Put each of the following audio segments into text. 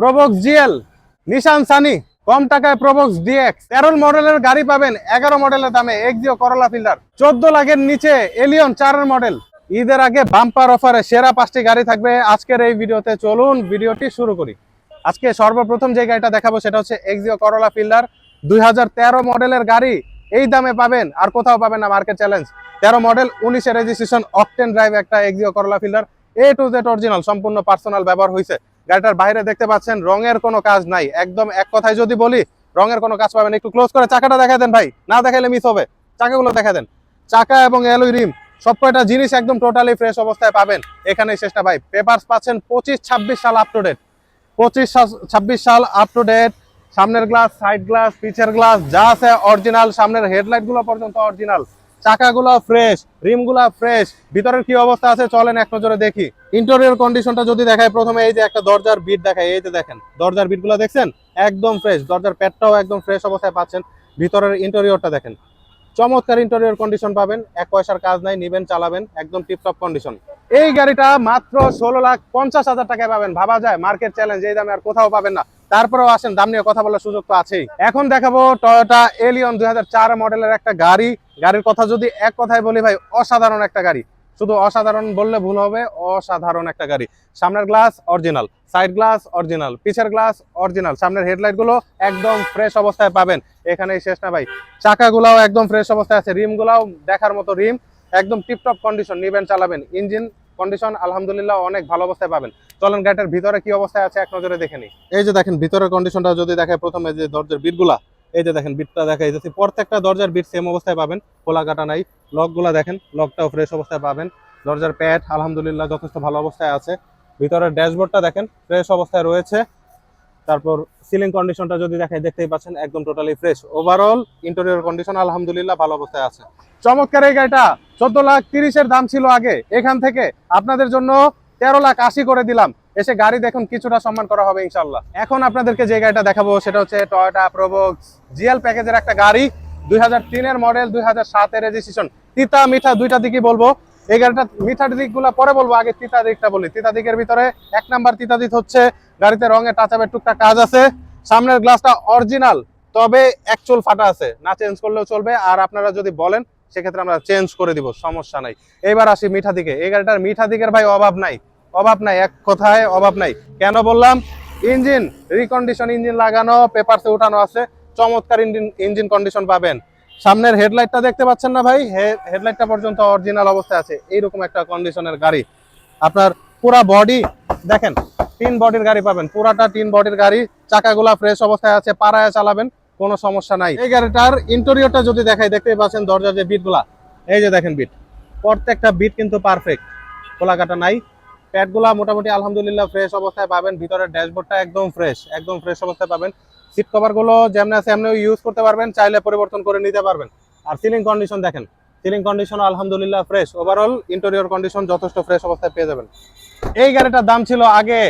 Probox GL Nissan Sunny কম টাকায় Probox dx তেরো মডেলের গাড়ি পাবেন এগারো মডেলের দামে এক্সিও করলা ফিল্ডার চোদ্দ লাখের নিচে এলিয়ন চারের মডেল। ঈদের আগে বাম্পার অফারে সেরা পাঁচটি গাড়ি থাকবে আজকের এই ভিডিওতে। চলুন ভিডিওটি শুরু করি। আজকে সর্বপ্রথম যে গাড়িটা দেখাবো সেটা হচ্ছে এক্সিও করলা ফিল্ডার দুই হাজার তেরো মডেলের গাড়ি এই দামে পাবেন, আর কোথাও পাবেন না মার্কেট চ্যালেঞ্জ তেরো মডেল, উনিশে রেজিস্ট্রেশন অকটেন ড্রাইভ একটা Axio Corolla fielder A to Z original সম্পূর্ণ পার্সোনাল ব্যবহার হয়েছে গাড়িটার বাইরে দেখতে পাচ্ছেন, রঙের কোনো কাজ নাই। একদম এক কথায় যদি বলি, রঙের কোনো কাজ পাবেন একটু ক্লোজ করে চাকাটা দেখা দেন ভাই। না দেখাইলে মিস হবে। চাকাগুলো দেখা দেন। চাকা এবং অ্যালুই রিম সব কয়টা জিনিস একদম টোটালি ফ্রেশ অবস্থায় পাবেন। এখানে শেষটা ভাই। পেপারস পাচ্ছেন পঁচিশ, ছাব্বিশ সাল আপ টু ডেট পঁচিশ ছাব্বিশ সাল আপ টু ডেট সামনের গ্লাস সাইড গ্লাস পিছের গ্লাস যা আছে অরিজিনাল সামনের হেডলাইটগুলো পর্যন্ত অরিজিনাল চাকাগুলো ফ্রেশ রিমগুলো ফ্রেশ ভিতরের কি অবস্থা আছে চলেন এক নজরে দেখি। ইন্টেরিয়র কন্ডিশনটা যদি দেখায় প্রথমে এই যে একটা দরজার বিট দেখায় এই যে দেখেন, দরজার বিটগুলো দেখছেন? একদম ফ্রেশ দরজার প্যাডটাও একদম ফ্রেশ অবস্থায় পাচ্ছেন। ভিতরের ইন্টেরিয়রটা দেখেন। চমৎকার ইন্টেরিয়র কন্ডিশন পাবেন, এক পয়সার কাজ নাই, নিবেন, চালাবেন, একদম টিপটপ কন্ডিশন এই গাড়িটা মাত্র ষোলো লাখ পঞ্চাশ হাজার টাকায় পাবেন। ভাবা যায় মার্কেট চ্যালেঞ্জ এই দামে আর কোথাও পাবেন না। তারপরেও আসেন, দাম নিয়ে কথা বলার সুযোগ তো আছেই। এখন দেখাবো টয়োটা এলিয়ন দুই হাজার চার মডেলের একটা গাড়ি। গাড়ির কথা যদি এক কথায় বলি ভাই, অসাধারণ একটা গাড়ি। শুধু অসাধারণ বললে ভুল হবে, অসাধারণ একটা গাড়ি। সামনের glass original side glass original পিছের গ্লাস অরিজিনাল সামনের হেডলাইটগুলো একদম ফ্রেশ অবস্থায় পাবেন। এখানেই শেষ না ভাই। চাকাগুলাও একদম ফ্রেশ অবস্থায় আছে রিম গুলাও দেখার মতো রিম। একদম টিপটপ কন্ডিশন নিবেন, চালাবেন। ইঞ্জিন কন্ডিশন আলহামদুলিল্লাহ, অনেক ভালো অবস্থায় পাবেন। চলেন গাড়িটার ভিতরে কি অবস্থায় আছে এক নজরে দেখে নিই। এই যে দেখেন, ভিতরের কন্ডিশনটা যদি দেখে, প্রথমে যে দরজার বিটগুলা এই যে দেখেন বিটটা দেখা যাচ্ছে প্রত্যেকটা দরজার বিট সেম অবস্থায় পাবেন খোলা কাটা নাই। লকগুলা দেখেন লকটাও ফ্রেশ অবস্থায় পাবেন। দরজার প্যাড আলহামদুলিল্লাহ, যথেষ্ট ভালো অবস্থায় আছে। ভিতরের ড্যাশবোর্ডটা দেখেন ফ্রেশ অবস্থায় রয়েছে। তারপর সিলিং কন্ডিশনটা যদি দেখাই, দেখতেই পাচ্ছেন, একদম totally fresh overall interior condition আলহামদুলিল্লাহ ভালো অবস্থায় আছে। চমৎকার এই গাড়িটা, চোদ্দ লাখ তিরিশের দাম ছিল আগে। এখান থেকে আপনাদের জন্য তেরো লাখ আশি করে দিলাম। এসে গাড়ি দেখুন, কিছুটা সম্মান করা হবে ইনশাল্লাহ এখন আপনাদেরকে যে গাড়িটা দেখাবো, সেটা হচ্ছে টয়োটা প্রোবক্স জিএল প্যাকেজের একটা গাড়ি, দুই হাজার তিনের মডেল, দুই হাজার সাতের রেজিস্ট্রেশন তিতা, মিঠা দুইটা দিকই বলব। এই গাড়িটা মিঠার দিকগুলো পরে বলব, আগে তিতা দিকটা বলি। তিতা দিকের ভিতরে এক নাম্বার তিতা দিক হচ্ছে গাড়িতে রঙে টাচাপের টুকটাক কাজ আছে। সামনের গ্লাসটা অরিজিনাল তবে এক চুল ফাটা আছে। না চেঞ্জ করলেও চলবে। আর আপনারা যদি বলেন, সেক্ষেত্রে আমরা চেঞ্জ করে দিব, সমস্যা নাই। এবার আসি মিঠা দিকে। এই গাড়িটার মিঠা দিকের ভাই অভাব নাই। অভাব নাই, এক কথায় অভাব নাই। কেন বললাম? ইঞ্জিন রিকন্ডিশন ইঞ্জিন লাগানো পেপারসে উঠানো আছে। চমৎকার ইঞ্জিন ইঞ্জিন কন্ডিশন পাবেন। সামনের হেডলাইটটা দেখতে পাচ্ছেন না ভাই? হেডলাইটটা পর্যন্ত অরিজিনাল অবস্থায় আছে। এইরকম একটা কন্ডিশনের গাড়ি। আপনার পুরা বডি দেখেন তিন বডির গাড়ি পাবেন। পুরাটা তিন বডির গাড়ি, চাকাগুলা ফ্রেশ অবস্থায় আছে, পাড়ায় চালাবেন, কোনো সমস্যা নাই। এই গাড়িটার ইন্টেরিয়রটা যদি দেখাই, দেখতেই পাচ্ছেন দরজার যে বিটগুলা এই যে দেখেন বিট প্রত্যেকটা বিট কিন্তু পারফেক্ট খোলা কাটা নাই। প্যাডগুলা মোটামুটি আলহামদুলিল্লাহ ফ্রেশ অবস্থায় পাবেন। ভিতরের ড্যাশবোর্ডটা একদম ফ্রেশ একদম ফ্রেশ অবস্থায় পাবেন। সিট কভারগুলো যেমন আছে এমনি ইউজ করতে পারবেন, চাইলে পরিবর্তন করে নিতে পারবেন। আর সিলিং কন্ডিশন দেখেন। সিলিং কন্ডিশন আলহামদুলিল্লাহ ফ্রেশ ওভারঅল ইন্টেরিয়র কন্ডিশন যথেষ্ট ফ্রেশ অবস্থায় পেয়ে যাবেন। এই গাড়িটার দাম ছিল আগে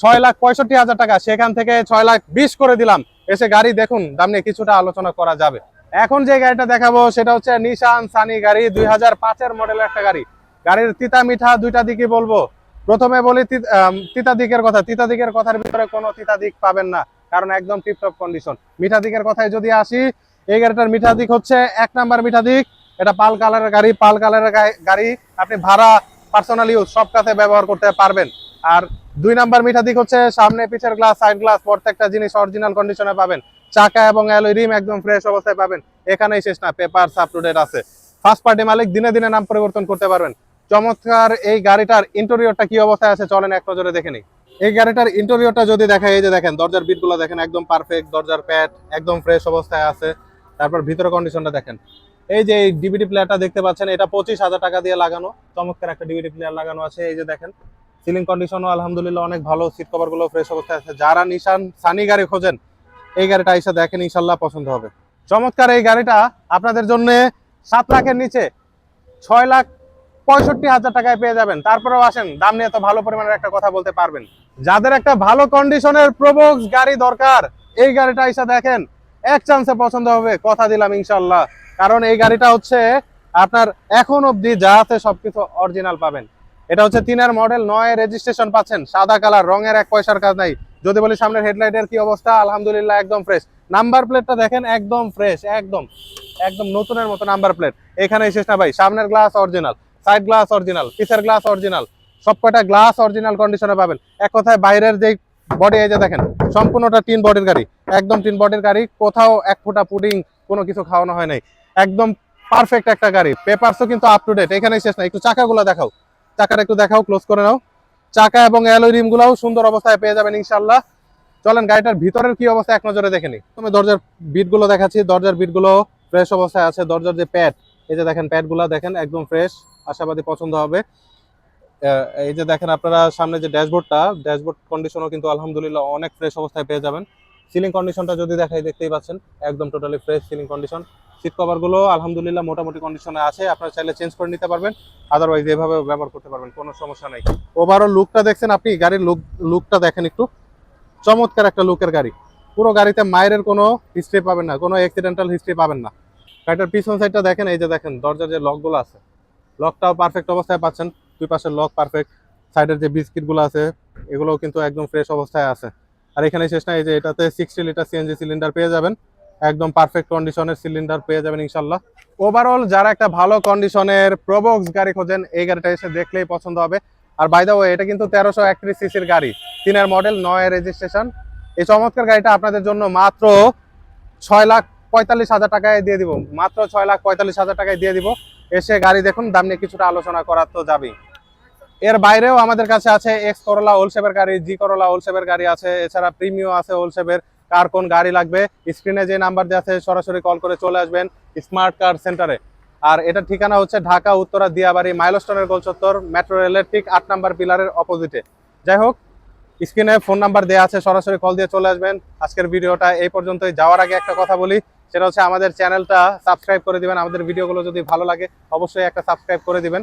ছয় লাখ পঁয়ষট্টি হাজার টাকা। সেখান থেকে ছয় লাখ বিশ করে দিলাম। এসে গাড়ি দেখুন, দাম নিয়ে কিছুটা আলোচনা করা যাবে। এখন যে গাড়িটা দেখাবো, সেটা হচ্ছে নিশান সানি গাড়ি, দুই হাজার পাঁচের মডেলের একটা গাড়ি। গাড়ির তিতা মিঠা দুইটা দিকই বলব। প্রথমে বলি তিতা দিকের কথা। তিতা দিকের কথার ভিতরে কোনো তিতা দিক পাবেন না, কারণ একদম টিপটপ কন্ডিশন মিঠা দিকের কথায় যদি আসি, এই গাড়িটার মিঠা দিক হচ্ছে এক নাম্বার মিঠা দিক। এটা পাল কালারের গাড়ি, পাল কালারের গাড়ি আপনি ভাড়া পার্সোনাল সব কাছে ব্যবহার করতে পারবেন। আর দুই নাম্বার মিঠা দিক হচ্ছে সামনে পিছের গ্লাস সাইড গ্লাস প্রত্যেকটা জিনিস অরিজিনাল কন্ডিশনে পাবেন। চাকা এবং অ্যালয় রিম একদম ফ্রেশ অবস্থায় পাবেন। এখানেই শেষ না পেপার আপ টু ডেট আছে। ফার্স্ট পার্টি মালিক দিনে দিনে নাম পরিবর্তন করতে পারবেন। চমৎকার এই গাড়িটার ইন্টেরিয়রটা কি অবস্থায় আছে চলেন এক নজরে দেখে নিই। এই গাড়িটার ইন্টেরিয়রটা যদি দেখে, এই যে দেখেন, দরজার বিটগুলো দেখেন, একদম পারফেক্ট দরজার প্যাড একদম ফ্রেশ অবস্থায় আছে। তারপর ভিতরে কন্ডিশনটা দেখেন। এই যে এই ডিভিডি প্লেয়ারটা দেখতে পাচ্ছেন, এটা পঁচিশ হাজার টাকা দিয়ে লাগানো। চমৎকার একটা ডিভিডি প্লেয়ার লাগানো আছে, এই যে দেখেন। সিলিং কন্ডিশনও আলহামদুলিল্লাহ অনেক ভালো, সিট কভারগুলো ফ্রেশ অবস্থায় আছে। যারা নিশান সানি গাড়ি খোঁজেন, এই গাড়িটা এসে দেখেন ইনশাল্লাহ পছন্দ হবে। চমৎকার এই গাড়িটা আপনাদের জন্য সাত লাখের নিচে ছয় লাখ পঁয়ষট্টি হাজার টাকায় পেয়ে যাবেন। তারপরেও আসেন, দাম নিয়ে তো ভালো পরিমাণের একটা কথা বলতে পারবেন। যাদের একটা ভালো কন্ডিশনের প্রবক্স গাড়ি দরকার, এই গাড়িটা এসে দেখেন, এক চান্সে পছন্দ হবে, কথা দিলাম ইনশাল্লাহ কারণ এই গাড়িটা হচ্ছে আপনার এখন অবধি যা আছে সবকিছু অরিজিনাল পাবেন। এটা হচ্ছে তিনের মডেল, নয় রেজিস্ট্রেশন পাচ্ছেন। সাদা কালার, রঙের এক পয়সার কাজ নাই। যদি বলি সামনের হেডলাইটের কি অবস্থা, আলহামদুলিল্লাহ একদম ফ্রেশ নাম্বার প্লেটটা দেখেন, একদম ফ্রেশ একদম একদম নতুনের মতো নাম্বার প্লেট এখানে শেষ না ভাই, সামনের glass original side glass original পিছের গ্লাস অরিজিনাল সবকটা গ্লাস অরিজিনাল কন্ডিশনে পাবেন। এক কথায় বাইরের যে বডি এই যে দেখেন, সম্পূর্ণটা তিন বডির গাড়ি। একদম তিন বডির গাড়ি, কোথাও এক ফোঁটা পুডিং কোনো কিছু খাওয়ানো হয় নাই। একদম পারফেক্ট একটা গাড়ি পেপারসও কিন্তু আপ টু ডেট এখানেই শেষ না একটু চাকাগুলো দেখাও। চাকাটা একটু দেখাও ক্লোজ করে নাও। চাকা এবং অ্যালোই রিম গুলাও সুন্দর অবস্থায় পেয়ে যাবেন ইনশাল্লাহ চলেন, গাড়িটার ভিতরের কি অবস্থা এক নজরে দেখে নি তুমি দরজার বিটগুলো দেখাচ্ছি। দরজার বিটগুলো ফ্রেশ অবস্থায় আছে। দরজার যে প্যাড এই যে দেখেন প্যাডগুলা দেখেন, একদম ফ্রেশ আশাবাদী পছন্দ হবে। এই যে দেখেন আপনারা সামনে যে ড্যাশবোর্ডটা ড্যাশবোর্ড কন্ডিশনও কিন্তু আলহামদুলিল্লাহ অনেক ফ্রেশ অবস্থায় পেয়ে যাবেন। সিলিং কন্ডিশনটা যদি দেখাই, দেখতেই পাচ্ছেন, একদম totally fresh ceiling condition seat কভারগুলো, আলহামদুলিল্লাহ, মোটামুটি কন্ডিশনে আছে। আপনারা চাইলে চেঞ্জ করে নিতে পারবেন। আদারওয়াইজ এভাবে ব্যবহার করতে পারবেন, কোনো সমস্যা নাই। ওভারঅল লুকটা দেখছেন আপনি? গাড়ির লুক লুকটা দেখেন একটু। চমৎকার একটা লুকের গাড়ি। পুরো গাড়িতে মায়ের কোনো হিস্ট্রি পাবেন না, কোনো অ্যাক্সিডেন্টাল হিস্ট্রি পাবেন না। গাড়িটার পিছন সাইডটা দেখেন, এই যে দেখেন, দরজার যে লকগুলো আছে। লকটাও পারফেক্ট অবস্থায় পাচ্ছেন। দুই পাশের লক পারফেক্ট সাইডের যে বিস্কিটগুলো আছে, এগুলোও কিন্তু একদম ফ্রেশ অবস্থায় আছে। আর এখানে শেষ না এই যে এটাতে সিক্সটি লিটার সিএনজি সিলিন্ডার পেয়ে যাবেন। একদম পারফেক্ট কন্ডিশনের সিলিন্ডার পেয়ে যাবেন ইনশাল্লাহ ওভারঅল যারা একটা ভালো কন্ডিশনের প্রবক্স গাড়ি খোঁজেন, এই গাড়িটা এসে দেখলেই পছন্দ হবে। আর বাই দা ওয়ে এটা কিন্তু তেরোশো একত্রিশ সিসির গাড়ি, তিনের মডেল নয় রেজিস্ট্রেশন এই চমৎকার গাড়িটা আপনাদের জন্য মাত্র ছয় লাখ পঁয়তাল্লিশ হাজার টাকায় দিয়ে দিব। মাত্র ছয় লাখ পঁয়তাল্লিশ হাজার টাকায় দিয়ে দিব। এসে গাড়ি দেখুন, দাম নিয়ে কিছুটা আলোচনা করার তো যাবেই। এর বাইরেও আমাদের কাছে আছে এক্স করলা হোলসেপের গাড়ি জি করলা হোলসেপের গাড়ি আছে। এছাড়া প্রিমিও আছে হোলসেপের কার কোন গাড়ি লাগবে? স্ক্রিনে যে নাম্বার দেওয়া আছে, সরাসরি কল করে চলে আসবেন স্মার্ট কার সেন্টারে আর এটা ঠিকানা হচ্ছে ঢাকা, উত্তরা, দিয়াবাড়ি মাইলস্টোনের গোলচত্বর মেট্রো রেলের ঠিক আট নাম্বার পিলারের অপোজিটে যাই হোক স্ক্রিনে ফোন নাম্বার দেওয়া আছে, সরাসরি কল দিয়ে চলে আসবেন। আজকের ভিডিওটা এই পর্যন্তই। যাওয়ার আগে একটা কথা বলি, সেটা হচ্ছে আমাদের চ্যানেলটা সাবস্ক্রাইব করে দিবেন। আমাদের ভিডিওগুলো যদি ভালো লাগে, অবশ্যই একটা সাবস্ক্রাইব করে দিবেন।